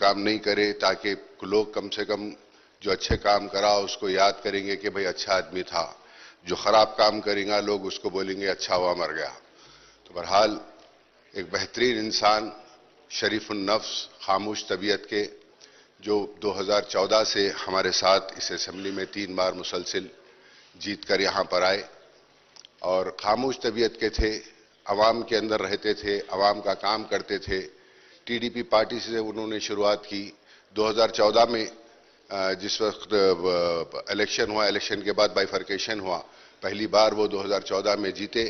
کام نہیں کرے تاکہ لوگ کم سے کم جو اچھے کام کرا اس کو یاد کریں گے کہ بھئی اچھا آدمی تھا۔ جو خراب کام کریں گا، لوگ اس کو بولیں گے اچھا ہوا، مر گیا۔ تو بہرحال ایک بہترین انسان شریف النفس، خاموش طبیعت کے، جو دو ہزار چودہ سے ہمارے ساتھ اس اسمبلی میں تین بار مسلسل جیت کر یہاں پر آئے اور خاموش طبیعت کے تھے، عوام کے اندر رہتے تھے، عوام کا کام کرتے تھے۔ ٹی ڈی پی پارٹی سے انہوں نے شروعات کی دو ہزار چودہ میں جس وقت الیکشن ہوا، الیکشن کے بعد بائی فرکیشن ہوا، پہلی بار وہ دو ہزار چودہ میں جیتے۔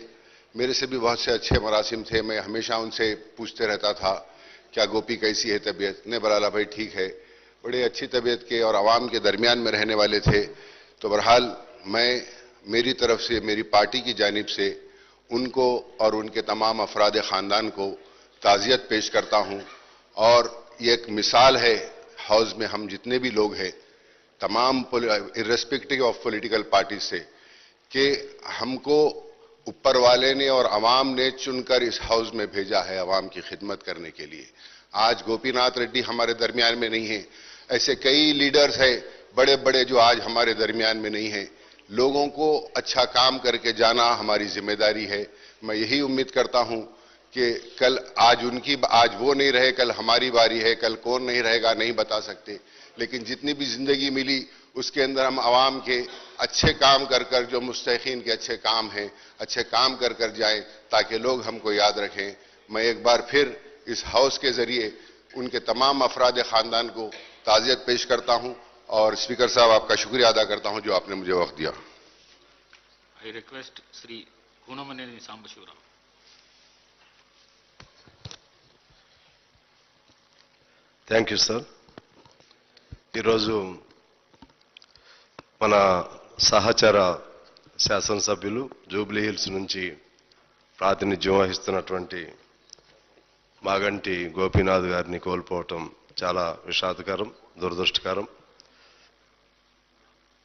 میرے سے بھی بہت سے اچھے مراسم تھے، میں ہمیشہ ان سے پوچھتے رہتا تھا، کیا گوپی کیسی ہے طبیعت؟ نے برالا بھائی ٹھیک ہے۔ بڑے اچھی طبیعت کے اور عوام کے درمیان میں رہنے والے تھے۔ تو بہرحال میں میری طرف سے، میری پارٹی کی جانب سے ان کو اور ان کے تمام افراد خاندان کو تعزیت پیش کرتا ہوں اور یہ ایک مثال ہے ہاؤس میں ہم جتنے بھی لوگ ہیں، تمام ارسپیکٹیو آف پولیٹیکل پارٹی سے، کہ ہم کو اوپر والے نے اور عوام نے چن کر اس ہاؤس میں بھیجا ہے عوام کی خدمت کرنے کے لیے۔ آج گوپی ناتھ ریڈی ہمارے درمیان میں نہیں ہیں۔ ایسے کئی لیڈرز ہیں، بڑے بڑے جو آج ہمارے درمیان میں نہیں ہیں۔ لوگوں کو اچھا کام کر کے جانا ہماری ذمہ داری ہے۔ میں یہی امید کرتا ہوں کہ کل آج ان کی آج وہ نہیں رہے، کل ہماری باری ہے، کل کون نہیں رہے گا، نہیں بتا سکتے۔ لیکن جتنی بھی زندگی ملی، اس کے اندر ہم عوام کے اچھے کام کر کر، جو مستحقین کے اچھے کام ہیں، اچھے کام کر کر جائیں تاکہ لوگ ہم کو یاد رکھیں۔ میں ایک بار پھر اس ہاؤس کے ذریعے ان کے تمام افراد خاندان کو تعزیت پیش کرتا ہوں اور اسپیکر صاحب، آپ کا شکریہ ادا کرتا ہوں جو آپ نے مجھے وقت دیا۔ I request Sri thank you sir ఈరోజు మన సహచర శాసనసభ్యులు జూబ్లీ హిల్స్ నుంచి ప్రాతినిధ్యం వహిస్తున్నటువంటి మాగంటి గోపీనాథ్ గారిని కోల్పోవటం చాలా విషాదకరం దురదృష్టకరం.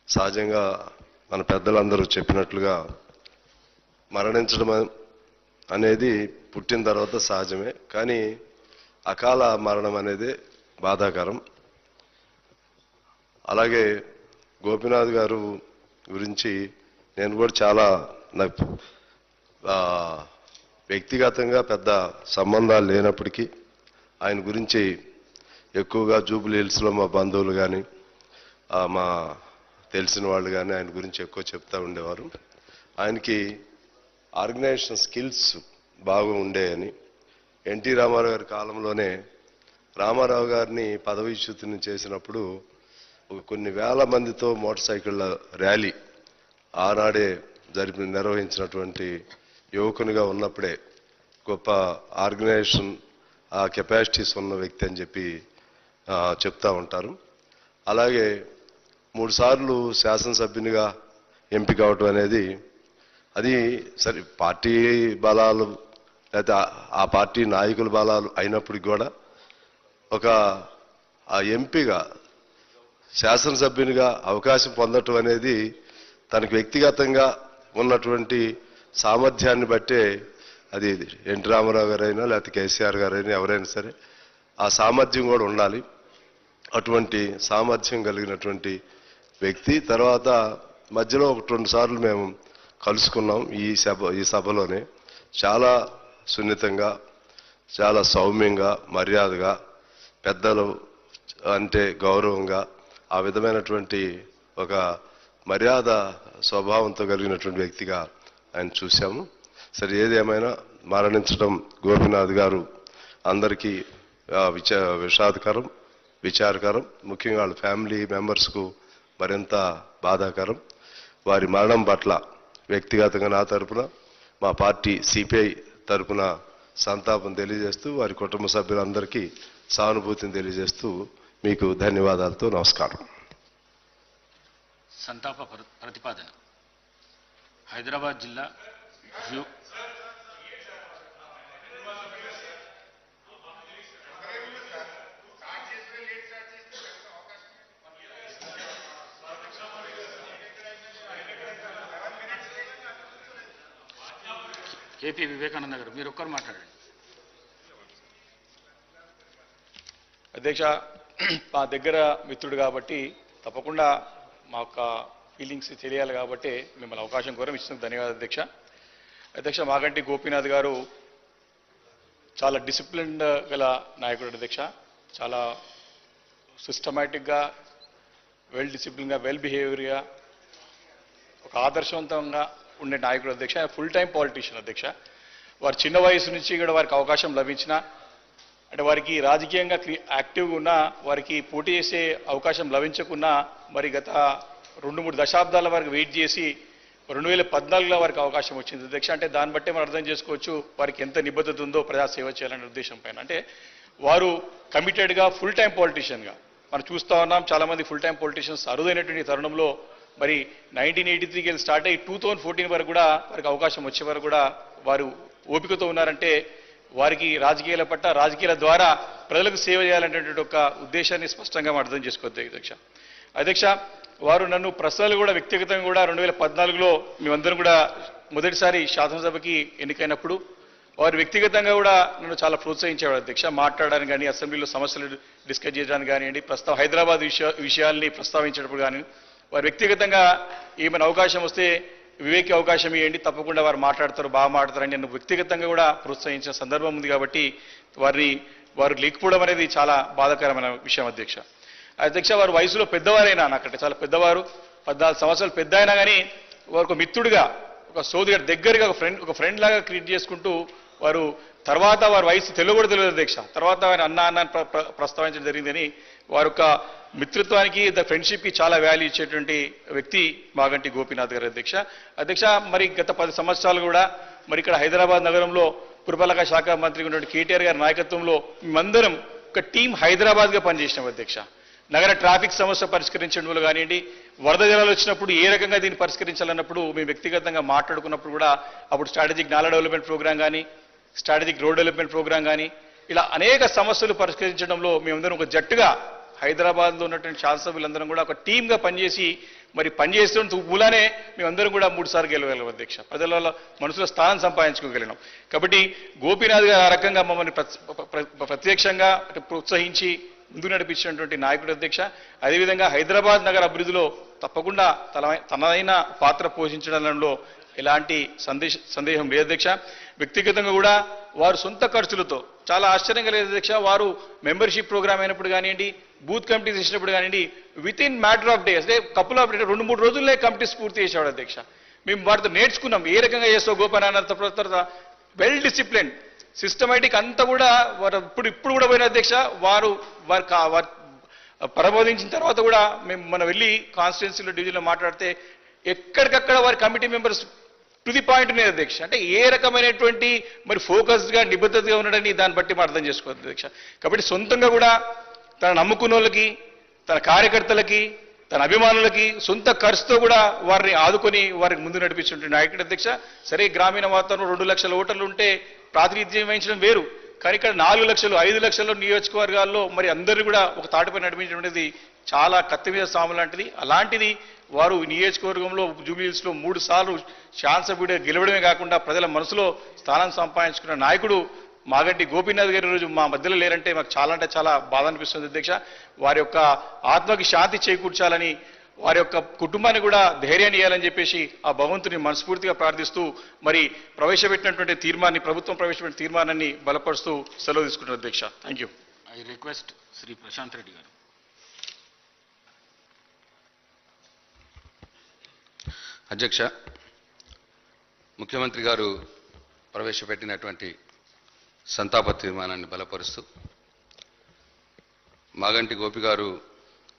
సహజంగా మన పెద్దలందరూ చెప్పినట్లుగా మరణించడం అనేది పుట్టిన తర్వాత సహజమే. కానీ అకాల మరణం అనేది బాధాకరం. అలాగే గోపినాథ్ గారు గురించి నేను కూడా చాలా నాకు వ్యక్తిగతంగా పెద్ద సంబంధాలు లేనప్పటికీ ఆయన గురించి ఎక్కువగా జూబిలీ హిల్స్లో మా బంధువులు కానీ మా తెలిసిన వాళ్ళు కానీ ఆయన గురించి ఎక్కువ చెప్తూ ఉండేవారు. ఆయనకి ఆర్గనైజేషన్ స్కిల్స్ బాగా ఉండేయని ఎన్టీ రామారావు గారి కాలంలోనే రామారావు గారిని పదవీచ్యుతిని చేసినప్పుడు ఒక కొన్ని వేల మందితో మోటార్ సైకిళ్ళ ర్యాలీ ఆనాడే జరిపి నిర్వహించినటువంటి యువకునిగా ఉన్నప్పుడే గొప్ప ఆర్గనైజేషన్ ఆ కెపాసిటీస్ ఉన్న వ్యక్తి అని చెప్పి చెప్తా ఉంటారు. అలాగే మూడుసార్లు శాసనసభ్యునిగా ఎంపిక అవటం అనేది అది సరే పార్టీ బలాలు లేకపోతే ఆ పార్టీ నాయకుల బలాలు అయినప్పటికి కూడా ఒక ఎంపీగా శాసనసభ్యునిగా అవకాశం పొందటం అనేది తనకు వ్యక్తిగతంగా ఉన్నటువంటి సామర్థ్యాన్ని బట్టే అది ఎన్టీ రామారావు గారైనా లేకపోతే కేసీఆర్ గారైనా ఎవరైనా సరే ఆ సామర్థ్యం కూడా ఉండాలి. అటువంటి సామర్థ్యం కలిగినటువంటి వ్యక్తి. తర్వాత మధ్యలో ఒక రెండు సార్లు మేము కలుసుకున్నాం ఈ సభ ఈ సభలోనే. చాలా సున్నితంగా చాలా సౌమ్యంగా మర్యాదగా పెద్దలు అంటే గౌరవంగా ఆ విధమైనటువంటి ఒక మర్యాద స్వభావంతో కలిగినటువంటి వ్యక్తిగా ఆయన చూశాము. సరే ఏదేమైనా మరణించడం గోపినాథ్ గారు అందరికీ విచా విషాదకరం విచారకరం ముఖ్యంగా వాళ్ళ ఫ్యామిలీ మెంబర్స్కు మరింత బాధాకరం. వారి మరణం పట్ల వ్యక్తిగతంగా నా తరపున మా పార్టీ సిపిఐ తరపున సంతాపం తెలియజేస్తూ వారి కుటుంబ సభ్యులందరికీ సానుభూతిని తెలియజేస్తూ మీకు ధన్యవాదాలతో నమస్కారం. సంతాప ప్ర- ప్రతిపాదన. హైదరాబాద్ జిల్లా కేపీ వివేకానంద గారు మీరు ఒక్కరు మాట్లాడండి. అధ్యక్ష మా దగ్గర మిత్రుడు కాబట్టి తప్పకుండా మా యొక్క ఫీలింగ్స్ తెలియాలి కాబట్టి మిమ్మల్ని అవకాశం కోరం ఇచ్చినందుకు ధన్యవాదాలు అధ్యక్ష. అధ్యక్ష మాగంటి గోపీనాథ్ గారు చాలా డిసిప్లిన్డ్ గల నాయకుడు అధ్యక్ష. చాలా సిస్టమేటిక్గా వెల్ డిసిప్లిన్గా వెల్ బిహేవియర్గా ఒక ఆదర్శవంతంగా ఉండే నాయకుడు అధ్యక్ష. ఫుల్ టైం పాలిటీషియన్ అధ్యక్ష. వారు చిన్న వయసు నుంచి కూడా వారికి అవకాశం లభించిన అంటే వారికి రాజకీయంగా యాక్టివ్గా ఉన్నా వారికి పోటీ చేసే అవకాశం లభించకున్నా మరి గత రెండు మూడు దశాబ్దాల వరకు వెయిట్ చేసి రెండు వేల పద్నాలుగులో వారికి అవకాశం వచ్చింది. అధ్యక్ష అంటే దాన్ని బట్టే మనం అర్థం చేసుకోవచ్చు వారికి ఎంత నిబద్ధత ఉందో ప్రజాసేవ చేయాలనే ఉద్దేశం పైన. అంటే వారు కమిటెడ్గా ఫుల్ టైం పాలిటీషియన్గా మనం చూస్తూ ఉన్నాం చాలామంది ఫుల్ టైం పొలిటీషియన్స్ అరుదైనటువంటి తరుణంలో మరి నైన్టీన్ ఎయిటీ త్రీకి వెళ్ళి స్టార్ట్ అయ్యి టూ థౌజండ్ ఫోర్టీన్ వరకు కూడా వారికి అవకాశం వచ్చే వరకు కూడా వారు ఓపికతో ఉన్నారంటే వారికి రాజకీయాల పట్ల రాజకీయాల ద్వారా ప్రజలకు సేవ చేయాలనేటువంటి ఒక ఉద్దేశాన్ని స్పష్టంగా అర్థం చేసుకోవద్దు అధ్యక్ష. అధ్యక్ష వారు నన్ను ప్రశ్నలు కూడా వ్యక్తిగతంగా కూడా రెండు వేల పద్నాలుగులో మేమందరం కూడా మొదటిసారి శాసనసభకి ఎన్నికైనప్పుడు వారు వ్యక్తిగతంగా కూడా నన్ను చాలా ప్రోత్సహించేవాడు అధ్యక్ష. మాట్లాడడానికి కానీ అసెంబ్లీలో సమస్యలు డిస్కస్ చేయడానికి కానివ్వండి ప్రస్తావ హైదరాబాద్ విషయ విషయాల్ని ప్రస్తావించేటప్పుడు కానీ వారు వ్యక్తిగతంగా ఏమైనా అవకాశం వస్తే వివేకి అవకాశం ఇవ్వండి తప్పకుండా వారు మాట్లాడతారు బాగా మాట్లాడతారని నన్ను వ్యక్తిగతంగా కూడా ప్రోత్సహించిన సందర్భం ఉంది కాబట్టి వారిని వారు లేకపోవడం అనేది చాలా బాధాకరమైన విషయం అధ్యక్ష. అధ్యక్ష వారు వయసులో పెద్దవారైనా నాకంటే చాలా పెద్దవారు పద్నాలుగు సంవత్సరాలు పెద్ద అయినా కానీ వారు ఒక మిత్రుడిగా ఒక సోదరు దగ్గరగా ఒక ఫ్రెండ్ ఒక ఫ్రెండ్ లాగా క్రియేట్ చేసుకుంటూ వారు తర్వాత వారి వయసు తెలుగు కూడా తెలియదు అధ్యక్ష. తర్వాత ఆయన అన్న అన్న ప్ర- ప్రస్తావించడం జరిగిందని వారి యొక్క మిత్రత్వానికి ద ఫ్రెండ్షిప్కి చాలా వాల్యూ ఇచ్చేటువంటి వ్యక్తి మాగంటి గోపీనాథ్ గారు అధ్యక్ష. అధ్యక్ష మరి గత పది సంవత్సరాలు కూడా మరి ఇక్కడ హైదరాబాద్ నగరంలో పురపాలక శాఖ మంత్రి ఉన్నటువంటి కేటీఆర్ గారి నాయకత్వంలో మేమందరం ఒక టీం హైదరాబాద్గా పనిచేసినాం అధ్యక్ష. నగర ట్రాఫిక్ సమస్య పరిష్కరించడంలో కానివ్వండి వరద జలాలు వచ్చినప్పుడు ఏ రకంగా దీన్ని పరిష్కరించాలన్నప్పుడు మేము వ్యక్తిగతంగా మాట్లాడుకున్నప్పుడు కూడా అప్పుడు స్ట్రాటజిక్ నాలా డెవలప్మెంట్ ప్రోగ్రామ్ కానీ స్ట్రాటజిక్ రోడ్ డెవలప్మెంట్ ప్రోగ్రామ్ కానీ ఇలా అనేక సమస్యలు పరిష్కరించడంలో మేమందరం ఒక జట్టుగా హైదరాబాద్లో ఉన్నటువంటి శాసనసభ్యులందరం కూడా ఒక టీమ్గా పనిచేసి మరి పనిచేస్తున్న మూలానే మేమందరం కూడా మూడుసార్లు గెలవగలం అధ్యక్ష. ప్రజల మనసులో స్థానం సంపాదించుకోగలిగినాం. కాబట్టి గోపీనాథ్ గారు ఆ రకంగా మమ్మల్ని ప్రత్యక్షంగా ప్రోత్సహించి ముందు నడిపించినటువంటి నాయకుడు అధ్యక్ష. అదేవిధంగా హైదరాబాద్ నగర అభివృద్ధిలో తప్పకుండా తన తనదైన పాత్ర పోషించడంలో ఎలాంటి సందేశ సందేహం లేదు అధ్యక్ష. వ్యక్తిగతంగా కూడా వారు సొంత ఖర్చులతో చాలా ఆశ్చర్యంగా లేదు అధ్యక్ష వారు మెంబర్షిప్ ప్రోగ్రామ్ అయినప్పుడు కానివ్వండి బూత్ కమిటీస్ ఇచ్చినప్పుడు కానివ్వండి with in matter of days అంటే కపుల్ ఆఫ్ డే రెండు మూడు రోజుల్లో కమిటీస్ పూర్తి చేసేవాడు అధ్యక్ష. మేము వారితో నేర్చుకున్నాం ఏ రకంగా చేస్తావు గోపనాన్న తర్వాత వెల్ డిసిప్లిన్ సిస్టమేటిక్ అంతా కూడా వారు ఇప్పుడు ఇప్పుడు కూడా పోయిన అధ్యక్ష వారు వారు వారు ప్రబోధించిన తర్వాత కూడా మేము మనం వెళ్ళి కాన్స్టిట్యున్సీలో డివిజన్లో మాట్లాడితే ఎక్కడికక్కడ వారి committee members to the point మీద అధ్యక్ష. అంటే ఏ రకమైనటువంటి మరి ఫోకస్డ్గా నిబద్ధతగా ఉండడని దాన్ని బట్టి మనం అర్థం చేసుకోవచ్చు అధ్యక్ష. కాబట్టి సొంతంగా కూడా తన నమ్ముకున్న వాళ్ళకి తన కార్యకర్తలకి తన అభిమానులకి సొంత ఖర్చుతో కూడా వారిని ఆదుకొని వారికి ముందు నడిపిస్తుంటే నాయకుడు అధ్యక్ష. సరే గ్రామీణ వాతావరణం రెండు లక్షల ఓటర్లు ఉంటే ప్రాతినిధ్యం వహించడం వేరు. కానీ ఇక్కడ నాలుగు లక్షలు ఐదు లక్షల నియోజకవర్గాల్లో మరి అందరినీ కూడా ఒక తాటిపై నడిపించడం అనేది చాలా కత్తి మీద సాము లాంటిది. అలాంటిది వారు నియోజకవర్గంలో జూబ్లీహిల్స్లో మూడు సార్లు శాసనసభ్యుడిగా గెలవడమే కాకుండా ప్రజల మనసులో స్థానం సంపాదించుకున్న నాయకుడు మాగంటి గోపీనాథ్ గారి రోజు మా మధ్యలో లేరంటే మాకు చాలా అంటే చాలా బాధ అనిపిస్తుంది అధ్యక్ష. వారి యొక్క ఆత్మకి శాంతి చేకూర్చాలని వారి యొక్క కుటుంబాన్ని కూడా ధైర్యాన్ని ఇవ్వాలని చెప్పేసి ఆ భగవంతుని మనస్ఫూర్తిగా ప్రార్థిస్తూ మరి ప్రవేశపెట్టినటువంటి తీర్మాన్ని ప్రభుత్వం ప్రవేశపెట్టిన తీర్మానాన్ని బలపరుస్తూ సెలవు తీసుకుంటున్నారు అధ్యక్ష. Thank you I request Sri Prashanth Reddy garu. అధ్యక్ష ముఖ్యమంత్రి గారు ప్రవేశపెట్టినటువంటి సంతాప తీర్మానాన్ని బలపరుస్తూ మాగంటి గోపి గారు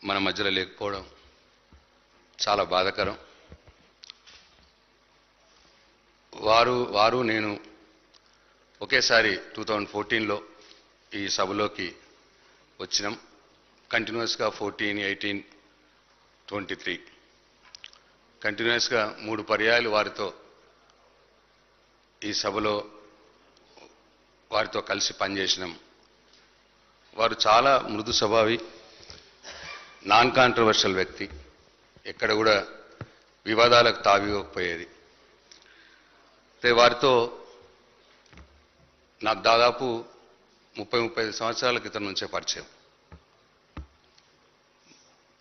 మన మధ్యలో లేకపోవడం చాలా బాధకరం. వారు వారు నేను ఒకేసారి టూ థౌజండ్ ఫోర్టీన్లో ఈ సభలోకి వచ్చినాం. కంటిన్యూస్గా ఫోర్టీన్ ఎయిటీన్ ట్వంటీ త్రీ కంటిన్యూస్గా మూడు పర్యాయాలు వారితో ఈ సభలో వారితో కలిసి పనిచేసినాం. వారు చాలా మృదు స్వభావి నాన్ కాంట్రవర్షియల్ వ్యక్తి. ఎక్కడ కూడా వివాదాలకు తావివ్వకపోయేది. అయితే వారితో నాకు దాదాపు ముప్పై ముప్పై ఐదు సంవత్సరాల క్రితం నుంచే పరిచయం.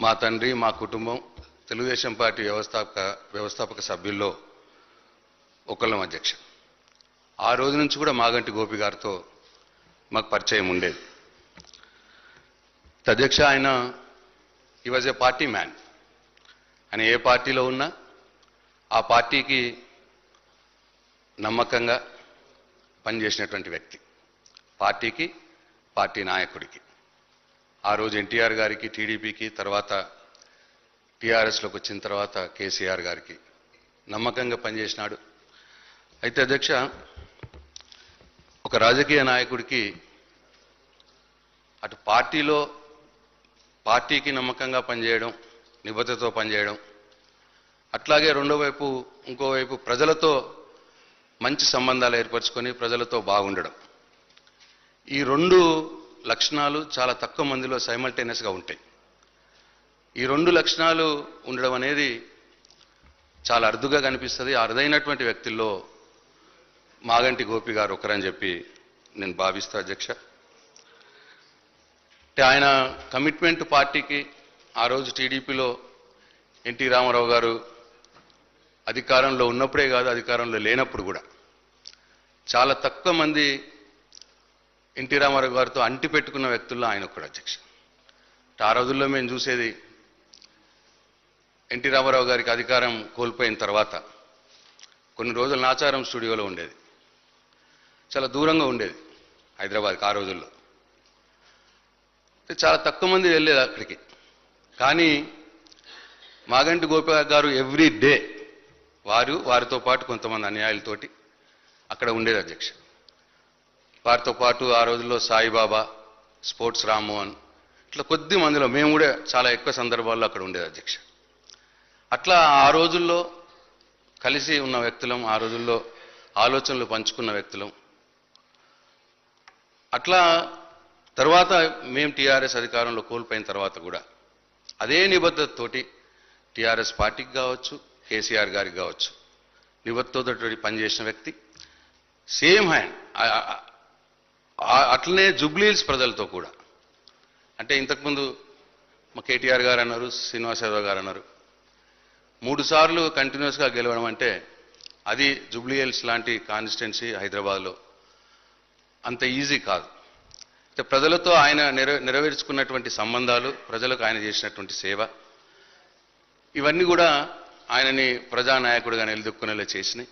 మా తండ్రి మా కుటుంబం తెలుగుదేశం పార్టీ వ్యవస్థాపక వ్యవస్థాపక సభ్యుల్లో ఒకళ్ళం అధ్యక్షుడు. ఆ రోజు నుంచి కూడా మాగంటి గోపి గారితో మాకు పరిచయం ఉండేది. అధ్యక్ష ఆయన ఈ వాజ్ ఏ పార్టీ మ్యాన్ ఆయన ఏ పార్టీలో ఉన్నా ఆ పార్టీకి నమ్మకంగా పనిచేసినటువంటి వ్యక్తి. పార్టీకి పార్టీ నాయకుడికి. ఆ రోజు ఎన్టీఆర్ గారికి టీడీపీకి తర్వాత టీఆర్ఎస్లోకి వచ్చిన తర్వాత కేసీఆర్ గారికి నమ్మకంగా పనిచేసినాడు. అయితే అధ్యక్ష ఒక రాజకీయ నాయకుడికి అటు పార్టీలో పార్టీకి నమ్మకంగా పనిచేయడం నిబద్ధతతో పనిచేయడం అట్లాగే రెండో వైపు ఇంకోవైపు ప్రజలతో మంచి సంబంధాలు ఏర్పరచుకొని ప్రజలతో బాగుండడం. ఈ రెండు లక్షణాలు చాలా తక్కువ మందిలో సైమల్టేనియస్గా ఉంటాయి. ఈ రెండు లక్షణాలు ఉండడం అనేది చాలా అరుదుగా కనిపిస్తుంది. అరుదైనటువంటి వ్యక్తుల్లో మాగంటి గోపి గారు ఒకరని చెప్పి నేను భావిస్తా అధ్యక్ష. అంటే ఆయన కమిట్మెంట్ పార్టీకి ఆ రోజు టీడీపీలో ఎన్టీ రామారావు గారు అధికారంలో ఉన్నప్పుడే కాదు అధికారంలో లేనప్పుడు కూడా చాలా తక్కువ మంది ఎన్టీ రామారావు గారితో అంటి పెట్టుకున్న వ్యక్తుల్లో ఆయన ఒకడు అధ్యక్ష. ఆ రోజుల్లో మేము చూసేది ఎన్టీ రామారావు గారికి అధికారం కోల్పోయిన తర్వాత కొన్ని రోజులు నాచారం స్టూడియోలో ఉండేది. చాలా దూరంగా ఉండేది హైదరాబాద్కి ఆ రోజుల్లో. చాలా తక్కువ మంది వెళ్ళేది అక్కడికి. కానీ మాగంటి గోపిక గారు ఎవ్రీ డే వారు వారితో పాటు కొంతమంది అన్యాయులతోటి అక్కడ ఉండేది అధ్యక్ష. వారితో పాటు ఆ రోజుల్లో సాయిబాబా స్పోర్ట్స్ రామ్మోహన్ ఇట్లా కొద్ది మందిలో మేము కూడా చాలా ఎక్కువ సందర్భాల్లో అక్కడ ఉండేది అధ్యక్ష. అట్లా ఆ రోజుల్లో కలిసి ఉన్న వ్యక్తులం ఆ రోజుల్లో ఆలోచనలు పంచుకున్న వ్యక్తులం అట్లా తర్వాత మేము టీఆర్ఎస్ అధికారంలో కోల్పోయిన తర్వాత కూడా అదే నిబద్ధతతోటి టీఆర్ఎస్ పార్టీకి కావచ్చు కేసీఆర్ గారికి కావచ్చు నిబద్ధతతో పనిచేసిన వ్యక్తి సేమ్ హ్యాండ్ అట్లనే జుబ్లీల్స్ ప్రజలతో కూడా. అంటే ఇంతకుముందు మా కేటీఆర్ గారు అన్నారు శ్రీనివాస్ యాదవ్ గారు అన్నారు మూడు సార్లు కంటిన్యూస్గా గెలవడం అంటే అది జుబ్లీహిల్స్ లాంటి కాన్స్టిట్యున్సీ హైదరాబాద్లో అంత ఈజీ కాదు. అయితే ప్రజలతో ఆయన నెర నెరవేర్చుకున్నటువంటి సంబంధాలు ప్రజలకు ఆయన చేసినటువంటి సేవ ఇవన్నీ కూడా ఆయనని ప్రజానాయకుడిగా నిలదొక్కునేలా చేసినాయి.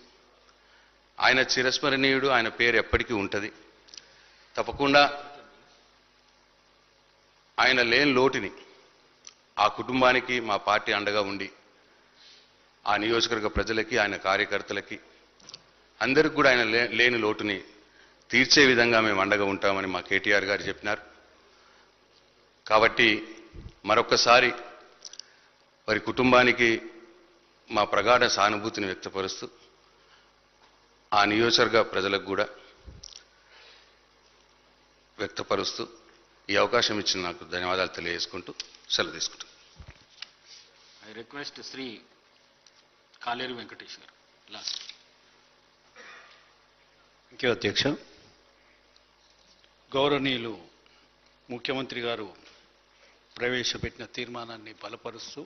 ఆయన చిరస్మరణీయుడు ఆయన పేరు ఎప్పటికీ ఉంటుంది. తప్పకుండా ఆయన లేని లోటుని ఆ కుటుంబానికి మా పార్టీ అండగా ఉండి ఆ నియోజకవర్గ ప్రజలకి ఆయన కార్యకర్తలకి అందరికి కూడా ఆయన లేని లోటుని తీర్చే విధంగా మేము అండగా ఉంటామని మా కేటీఆర్ గారు చెప్పినారు కాబట్టి మరొక్కసారి వారి కుటుంబానికి మా ప్రగాఢ సానుభూతిని వ్యక్తపరుస్తూ ఆ నియోజకవర్గ ప్రజలకు కూడా వ్యక్తపరుస్తూ ఈ అవకాశం ఇచ్చిన నాకు ధన్యవాదాలు తెలియజేసుకుంటూ సెలవు తీసుకుంటాను I request Sri Kaleri Venkatesh garu. Last. Thank you అధ్యక్ష గౌరవనీయులు ముఖ్యమంత్రి గారు ప్రవేశపెట్టిన తీర్మానాన్ని బలపరుస్తూ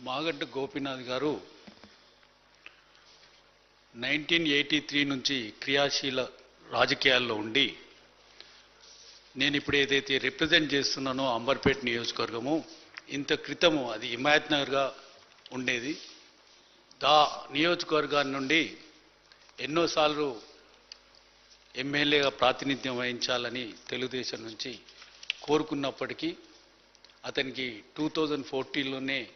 మాగడ్డ గోపీనాథ్ గారు నైన్టీన్ ఎయిటీ త్రీ నుంచి క్రియాశీల రాజకీయాల్లో ఉండి నేను ఇప్పుడు ఏదైతే రిప్రజెంట్ చేస్తున్నానో అంబర్పేట్ నియోజకవర్గము ఇంత క్రితము అది హిమాయత్ నగర్గా ఉండేది. దా నియోజకవర్గాన్ని నుండి ఎన్నోసార్లు ఎమ్మెల్యేగా ప్రాతినిధ్యం వహించాలని తెలుగుదేశం నుంచి కోరుకున్నప్పటికీ అతనికి టూ థౌజండ్ ఫోర్టీన్లోనే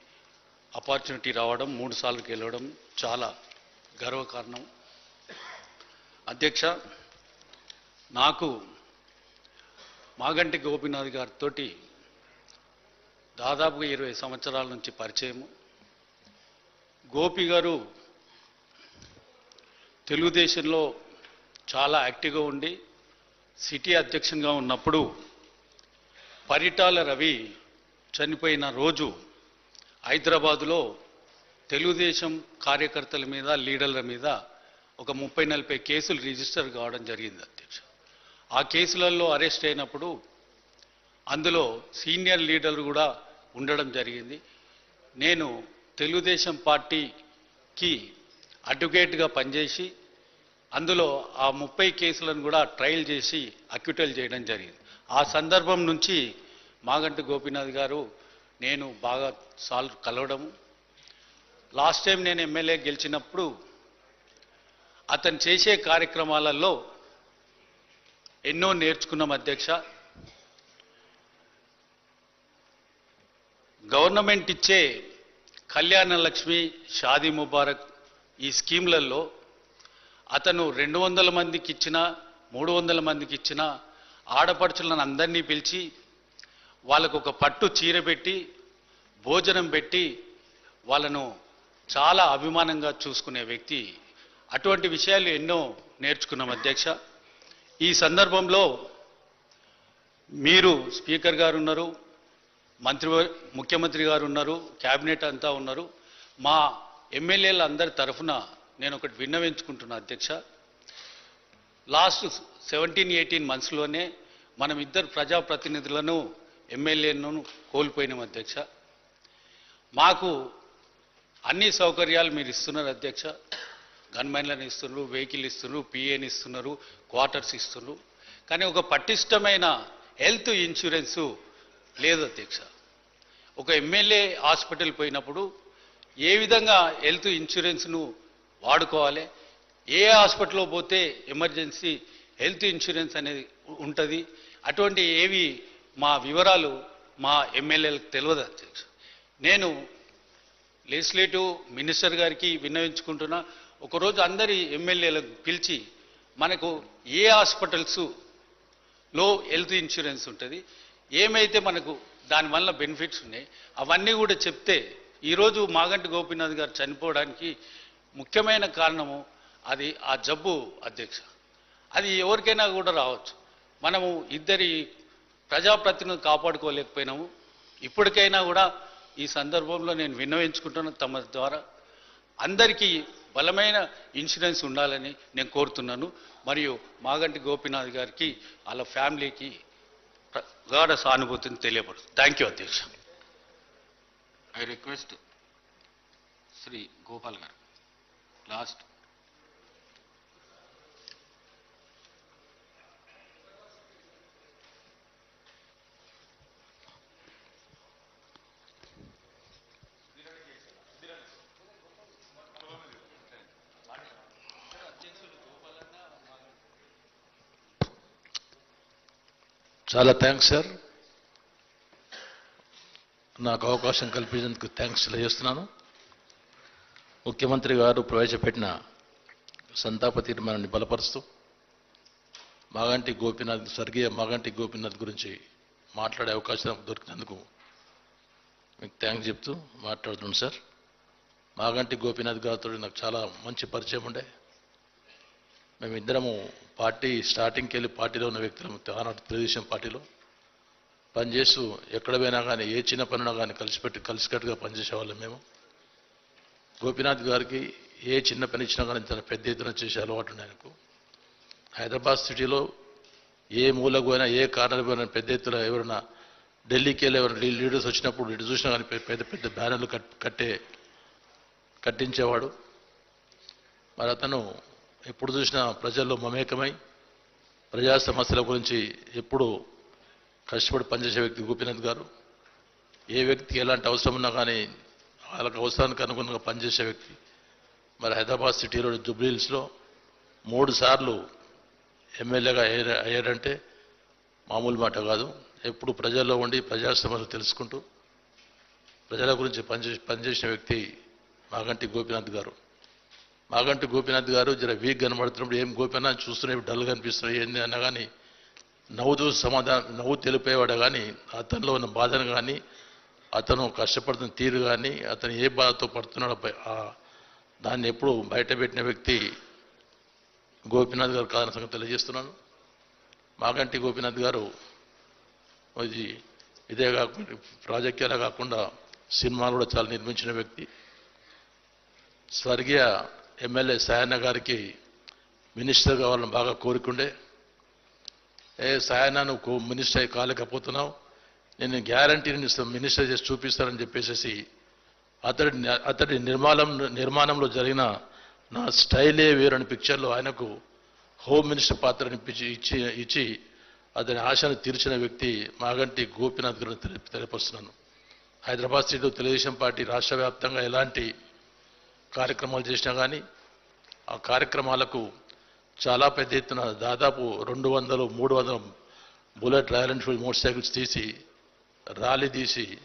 ఆపర్చునిటీ రావడం మూడు సార్లు గెలవడం చాలా గర్వకారణం. అధ్యక్ష నాకు మాగంటి గోపీనాథ్ గారితో దాదాపుగా ఇరవై సంవత్సరాల నుంచి పరిచయము. గోపి గారు తెలుగుదేశంలో చాలా యాక్టివ్గా ఉండి సిటీ అధ్యక్షంగా ఉన్నప్పుడు పరిటాల రవి చనిపోయిన రోజు హైదరాబాదులో తెలుగుదేశం కార్యకర్తల మీద లీడర్ల మీద ఒక ముప్పై నలభై కేసులు రిజిస్టర్ కావడం జరిగింది అధ్యక్ష. ఆ కేసులలో అరెస్ట్ అయినప్పుడు అందులో సీనియర్ లీడర్లు కూడా ఉండడం జరిగింది. నేను తెలుగుదేశం పార్టీకి అడ్వకేట్గా పనిచేసి అందులో ఆ ముప్పై కేసులను కూడా ట్రయల్ చేసి అక్యూటల్ చేయడం జరిగింది. ఆ సందర్భం నుంచి మాగంటి గోపీనాథ్ గారు నేను బాగా సాల్వ్ కలవడము. లాస్ట్ టైం నేను ఎమ్మెల్యే గెలిచినప్పుడు అతను చేసే కార్యక్రమాలలో ఎన్నో నేర్చుకున్నాం అధ్యక్ష. గవర్నమెంట్ ఇచ్చే కళ్యాణ లక్ష్మి షాదీ ముబారక్ ఈ స్కీమ్లలో అతను రెండు వందల మందికి ఇచ్చిన మూడు వందల మందికి ఇచ్చిన ఆడపడుచులను అందరినీ పిలిచి వాళ్ళకు ఒక పట్టు చీర పెట్టి భోజనం పెట్టి వాళ్ళను చాలా అభిమానంగా చూసుకునే వ్యక్తి. అటువంటి విషయాలు ఎన్నో నేర్చుకున్నాం అధ్యక్ష. ఈ సందర్భంలో మీరు స్పీకర్ గారు ఉన్నారు మంత్రి ముఖ్యమంత్రి గారు ఉన్నారు క్యాబినెట్ అంతా ఉన్నారు. మా ఎమ్మెల్యేల అందరి తరఫున నేను ఒకటి విన్నవించుకుంటున్నా అధ్యక్ష. లాస్ట్ సెవెంటీన్ ఎయిటీన్ మంత్స్లోనే మనం ఇద్దరు ప్రజాప్రతినిధులను ఎమ్మెల్యేను కోల్పోయినాం అధ్యక్ష. మాకు అన్ని సౌకర్యాలు మీరు ఇస్తున్నారు అధ్యక్ష. గన్మెన్లను ఇస్తున్నారు వెహికల్ ఇస్తున్నారు పిఏని ఇస్తున్నారు క్వార్టర్స్ ఇస్తున్నారు. కానీ ఒక పటిష్టమైన హెల్త్ ఇన్సూరెన్సు లేదు అధ్యక్ష. ఒక ఎమ్మెల్యే హాస్పిటల్ పోయినప్పుడు ఏ విధంగా హెల్త్ ఇన్సూరెన్స్ను వాడుకోవాలి. ఏ హాస్పిటల్లో పోతే ఎమర్జెన్సీ హెల్త్ ఇన్సూరెన్స్ అనేది ఉంటుంది? అటువంటి ఏవి మా వివరాలు మా ఎమ్మెల్యేలకు తెలియదు అధ్యక్ష నేను లెజిస్లేటివ్ మినిస్టర్ గారికి విన్నవించుకుంటున్నా. ఒకరోజు అందరి ఎమ్మెల్యేలకు పిలిచి మనకు ఏ హాస్పిటల్స్లో హెల్త్ ఇన్సూరెన్స్ ఉంటుంది? ఏమైతే మనకు దానివల్ల బెనిఫిట్స్ ఉన్నాయి? అవన్నీ కూడా చెప్తే ఈరోజు మాగంటి గోపీనాథ్ గారు చనిపోవడానికి ముఖ్యమైన కారణము అది ఆ జబ్బు అధ్యక్ష. అది ఎవరికైనా కూడా రావచ్చు. మనము ఇద్దరి ప్రజాప్రతినిధులు కాపాడుకోలేకపోయినాము. ఇప్పటికైనా కూడా ఈ సందర్భంలో నేను విన్నవించుకుంటున్న తమ ద్వారా అందరికీ బలమైన ఇన్సూరెన్స్ ఉండాలని నేను కోరుతున్నాను. మరియు మాగంటి గోపీనాథ్ గారికి వాళ్ళ ఫ్యామిలీకి గాఢ సానుభూతిని తెలియపడుతుంది థ్యాంక్ యూ అధ్యక్ష. I request Sri Gopal garu. Last. చాలా థ్యాంక్స్ సార్ నాకు అవకాశం కల్పించేందుకు థ్యాంక్స్ తెలియజేస్తున్నాను ముఖ్యమంత్రి గారు ప్రవేశపెట్టిన సంతాప తీర్మానాన్ని బలపరుస్తూ మాగంటి గోపీనాథ్ స్వర్గీయ మాగంటి గోపీనాథ్ గురించి మాట్లాడే అవకాశం దొరికినందుకు మీకు థ్యాంక్స్ చెప్తూ మాట్లాడుతున్నాను సార్. మాగంటి గోపీనాథ్ గారితో నాకు చాలా మంచి పరిచయం ఉండే. మేమిద్దరము పార్టీ స్టార్టింగ్కి వెళ్ళి పార్టీలో ఉన్న వ్యక్తులు ఆనాడు తెలుగుదేశం పార్టీలో. పనిచేస్తూ ఎక్కడ పోయినా కానీ ఏ చిన్న పనున్నా కానీ కలిసిపెట్టి కలిసికట్టుగా పనిచేసేవాళ్ళం మేము. గోపీనాథ్ గారికి ఏ చిన్న పని ఇచ్చినా కానీ తన పెద్ద ఎత్తున చేసే అలవాటు ఆయనకు. హైదరాబాద్ సిటీలో ఏ మూలకు పోయినా ఏ కార్నర్ పోయినా పెద్ద ఎత్తున ఎవరైనా ఢిల్లీకి వెళ్ళి ఎవరైనా లీడర్స్ వచ్చినప్పుడు ఇటు చూసినా కానీ పెద్ద పెద్ద బ్యానర్లు కట్ కట్టే కట్టించేవాడు. మరి అతను ఎప్పుడు చూసినా ప్రజల్లో మమేకమై ప్రజా సమస్యల గురించి ఎప్పుడు కష్టపడి పనిచేసే వ్యక్తి గోపీనాథ్ గారు. ఏ వ్యక్తికి ఎలాంటి అవసరం ఉన్నా కానీ వాళ్ళకి అవసరానికి అనుగుణంగా పనిచేసే వ్యక్తి. మరి హైదరాబాద్ సిటీలో జుబ్లీహిల్స్లో మూడు సార్లు ఎమ్మెల్యేగా అయ్యారు అయ్యారంటే మామూలు మాట కాదు. ఎప్పుడు ప్రజల్లో ఉండి ప్రజా సమస్యలు తెలుసుకుంటూ ప్రజల గురించి పనిచేసి పనిచేసిన వ్యక్తి మాగంటి గోపీనాథ్ గారు. మాగంటి గోపీనాథ్ గారు జర వీక్ కనబడుతున్నప్పుడు ఏం గోపీనాథ్ చూస్తూనే డల్ కనిపిస్తున్నాయి ఏంది అన్నా కానీ నవ్వుతూ సమాధానం నవ్వు తెలిపేవాడు కానీ అతనిలో ఉన్న బాధను కానీ అతను కష్టపడుతున్న తీరు కానీ అతను ఏ బాధతో పడుతున్నాడో పై- దాన్ని ఎప్పుడు బయటపెట్టిన వ్యక్తి గోపీనాథ్ గారు కాదని సంగతి తెలియజేస్తున్నాను. మాగంటి గోపీనాథ్ గారు ఇది ఇదే కాకుండా రాజకీయాలే కాకుండా సినిమాలు కూడా చాలా నిర్మించిన వ్యక్తి. స్వర్గీయ ఎమ్మెల్యే సాయన్న గారికి మినిస్టర్ కావాలని బాగా కోరుకుండే. ఏ సాయన్న నువ్వు కో- మినిస్టర్ కాలేకపోతున్నావు. నేను గ్యారంటీని మినిస్టర్ చేసి చూపిస్తానని చెప్పేసి అతడి అతడి నిర్మాణం నిర్మాణంలో జరిగిన నా స్టైలే వేరని పిక్చర్లో ఆయనకు హోమ్ మినిస్టర్ పాత్రని ఇచ్చి ఇచ్చి అతని ఆశను తీర్చిన వ్యక్తి మాగంటి గోపీనాథ్ గారిని తెలి- తెలియపరుస్తున్నాను. హైదరాబాద్ స్టేట్లో తెలుగుదేశం పార్టీ రాష్ట్ర వ్యాప్తంగా ఎలాంటి కార్యక్రమాలు చేసినా కానీ ఆ కార్యక్రమాలకు చాలా పెద్ద ఎత్తున దాదాపు రెండు వందలు మూడు వందల bullet Royal Enfield motorcycles తీసి ర్యాలీ తీసి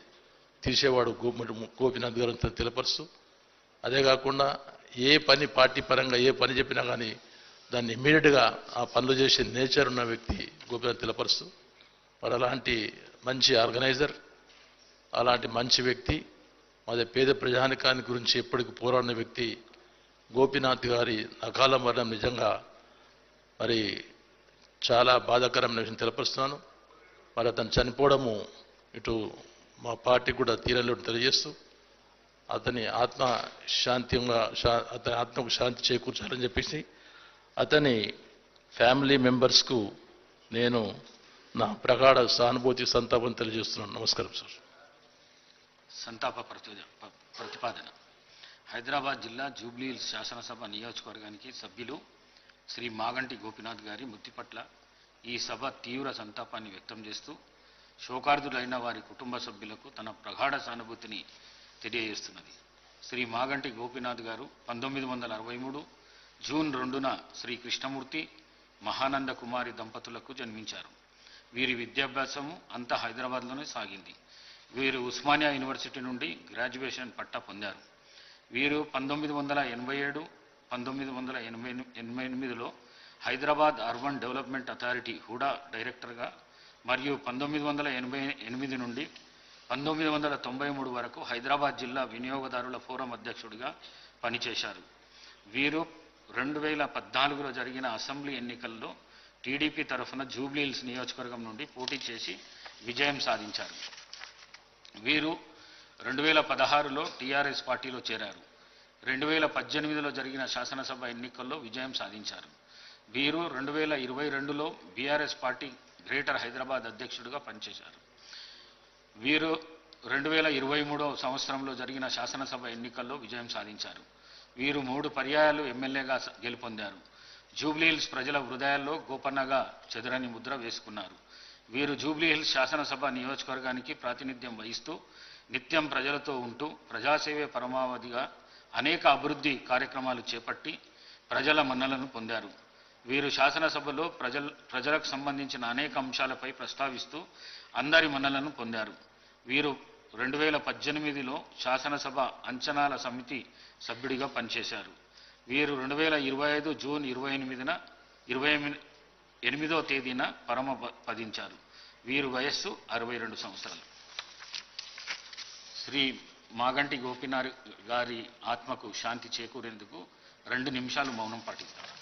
తీసేవాడు గోపి గోపినాథ్ గారు అని తెలపరుస్తూ అదే కాకుండా ఏ పని పార్టీ పరంగా ఏ పని చెప్పినా కానీ దాన్ని ఇమ్మీడియట్గా ఆ పనులు చేసే నేచర్ ఉన్న వ్యక్తి గోపినాథ్ తెలపరుస్తూ వాడు అలాంటి మంచి ఆర్గనైజర్ అలాంటి మంచి వ్యక్తి మాది పేద ప్రజానికాన్ని గురించి ఎప్పటికీ పోరాడిన వ్యక్తి గోపీనాథ్ గారి అకాల మరణం నిజంగా మరి చాలా బాధాకరమైన విషయం తెలపరుస్తున్నాను. మరి అతను చనిపోవడము ఇటు మా పార్టీ కూడా తీరలేని తెలియజేస్తూ అతని ఆత్మ శాంతిగా అతని ఆత్మకు శాంతి చేకూర్చాలని చెప్పేసి అతని ఫ్యామిలీ మెంబర్స్కు నేను నా ప్రగాఢ సానుభూతి సంతాపం తెలియజేస్తున్నాను. నమస్కారం సార్. సంతాప ప్రతి- ప్రతిపాదన. హైదరాబాద్ జిల్లా జూబ్లీ శాసనసభ నియోజకవర్గానికి సభ్యులు శ్రీ మాగంటి గోపినాథ్ గారి మృతి పట్ల ఈ సభ తీవ్ర సంతాపాన్ని వ్యక్తం చేస్తూ శోకార్థులైన వారి కుటుంబ సభ్యులకు తన ప్రగాఢ సానుభూతిని తెలియజేస్తున్నది. శ్రీ మాగంటి గోపినాథ్ గారు పంతొమ్మిది వందల అరవై మూడు జూన్ రెండున శ్రీ కృష్ణమూర్తి మహానంద కుమారి దంపతులకు జన్మించారు. వీరి విద్యాభ్యాసము అంతా హైదరాబాద్లోనే సాగింది. వీరు ఉస్మానియా యూనివర్సిటీ నుండి గ్రాడ్యుయేషన్ పట్టా పొందారు. వీరు పంతొమ్మిది వందల ఎనభై ఏడు పంతొమ్మిది వందల ఎనభై ఎనభై ఎనిమిదిలో Hyderabad urban development authority HUDA డైరెక్టర్గా మరియు పంతొమ్మిది వందల ఎనభై ఎనిమిది నుండి పంతొమ్మిది వందల తొంభై మూడు వరకు హైదరాబాద్ జిల్లా వినియోగదారుల ఫోరం అధ్యక్షుడిగా పనిచేశారు. వీరు రెండు వేల పద్నాలుగులో జరిగిన అసెంబ్లీ ఎన్నికల్లో టీడీపీ తరఫున జూబ్లీహిల్స్ నియోజకవర్గం నుండి పోటీ చేసి విజయం సాధించారు. వీరు రెండు వేల పదహారులో టీఆర్ఎస్ పార్టీలో చేరారు. రెండు వేల పద్దెనిమిదిలో జరిగిన శాసనసభ ఎన్నికల్లో విజయం సాధించారు. వీరు రెండు వేల ఇరవై రెండులో బీఆర్ఎస్ పార్టీ గ్రేటర్ హైదరాబాద్ అధ్యక్షుడిగా పనిచేశారు. వీరు రెండు వేల ఇరవై మూడో సంవత్సరంలో జరిగిన శాసనసభ ఎన్నికల్లో విజయం సాధించారు. వీరు మూడు పర్యాయాలు ఎమ్మెల్యేగా గెలుపొందారు. జూబ్లీహిల్స్ ప్రజల హృదయాల్లో గోపన్నగా చెదరని ముద్ర వేసుకున్నారు. వీరు జూబ్లీహిల్స్ శాసనసభ నియోజకవర్గానికి ప్రాతినిధ్యం వహిస్తూ నిత్యం ప్రజలతో ఉంటూ ప్రజాసేవే పరమావధిగా అనేక అభివృద్ధి కార్యక్రమాలు చేపట్టి ప్రజల మన్నలను పొందారు. వీరు శాసనసభలో ప్రజల ప్రజలకు సంబంధించిన అనేక అంశాలపై ప్రస్తావిస్తూ అందరి మన్నలను పొందారు. వీరు రెండు వేల పద్దెనిమిదిలో శాసనసభ అంచనాల సమితి సభ్యుడిగా పనిచేశారు. వీరు రెండు వేల ఇరవై ఐదు జూన్ ఇరవై ఎనిమిదిన ఇరవై ఎనిమిది ఎనిమిదో తేదీన పరమ ప- పదించారు. వీరు వయస్సు అరవై రెండు సంవత్సరాలు. శ్రీ మాగంటి గోపినాథ్ గారి ఆత్మకు శాంతి చేకూరేందుకు రెండు నిమిషాలు మౌనం పాటిస్తారు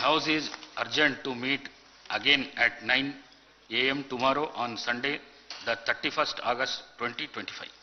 house is urgent to meet again at 9 a.m. tomorrow on Sunday, the 31st August 2025.